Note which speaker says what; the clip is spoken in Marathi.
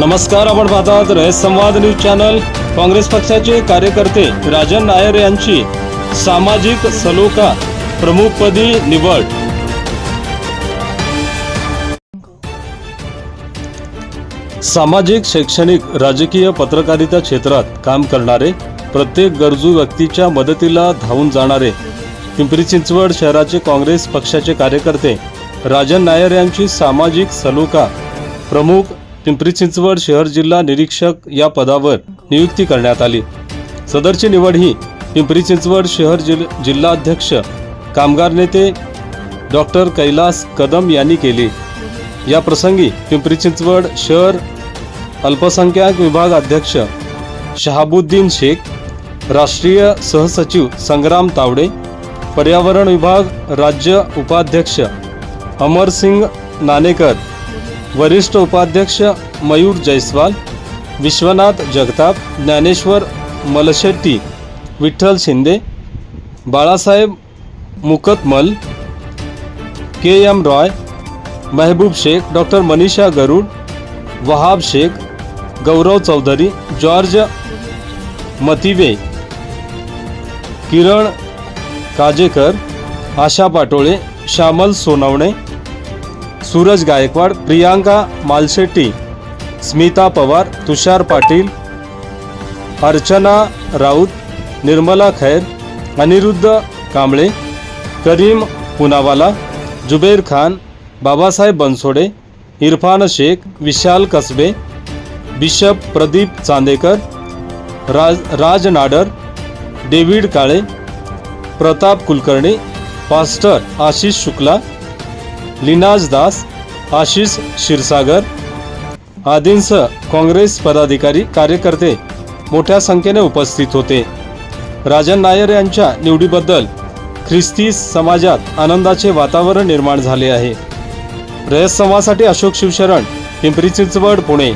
Speaker 1: नमस्कार आपण पाहतात रयत संवाद न्यूज चॅनल. काँग्रेस पक्षाचे कार्यकर्ते राजन नायर यांची सामाजिक सलोखा प्रमुखपदी निवड. सामाजिक शैक्षणिक राजकीय पत्रकारिता क्षेत्रात काम करणारे प्रत्येक गरजू व्यक्तीच्या मदतीला धावून जाणारे पिंपरी चिंचवड शहराचे काँग्रेस पक्षाचे कार्यकर्ते राजन नायर यांची सामाजिक सलोखा प्रमुख पिंपरी चिंचवड शहर जिल्हा निरीक्षक या पदावर नियुक्ती करण्यात आली. सदरची निवड ही पिंपरी चिंचवड शहर जिल जिल्हाध्यक्ष कामगार नेते डॉक्टर कैलास कदम यांनी केली. या प्रसंगी पिंपरी चिंचवड शहर अल्पसंख्याक विभाग अध्यक्ष शहाबुद्दीन शेख राष्ट्रीय सहसचिव संग्राम तावडे पर्यावरण विभाग राज्य उपाध्यक्ष अमरसिंग नानेकर वरिष्ठ उपाध्यक्ष Mayur Jaiswal Vishwanath Jagtap Dnyaneshwar Malshetty Vitthal Shinde Balasaheb Muktamal K M Roy Mehboob Shaikh doctor Manisha Garud Wahab Shaikh Gaurav Chaudhari George Mative Kiran Kajekar Asha Patole Shyamal Sonawane Suraj Gaikwad Priyanka Malshetty Smita Pawar Tushar Patil Archana Raut Nirmala Khair Aniruddha Kamble Karim Poonawala Zuber Khan Babasaheb Bansode Irfan Shaikh Vishal Kasbe bishop Pradeep Chandekar Raj Raj Nadar David Kale Pratap Kulkarni pastor Ashish Shukla Linaz Das Ashish Kshirsagar आदींसह काँग्रेस पदाधिकारी कार्यकर्ते मोठ्या संख्येने उपस्थित होते. राजन नायर यांच्या निवडीबद्दल ख्रिस्ती समाजात आनंदाचे वातावरण निर्माण झाले आहे. रयत संवादासाठी अशोक शिवशरण पिंपरी चिंचवड पुणे.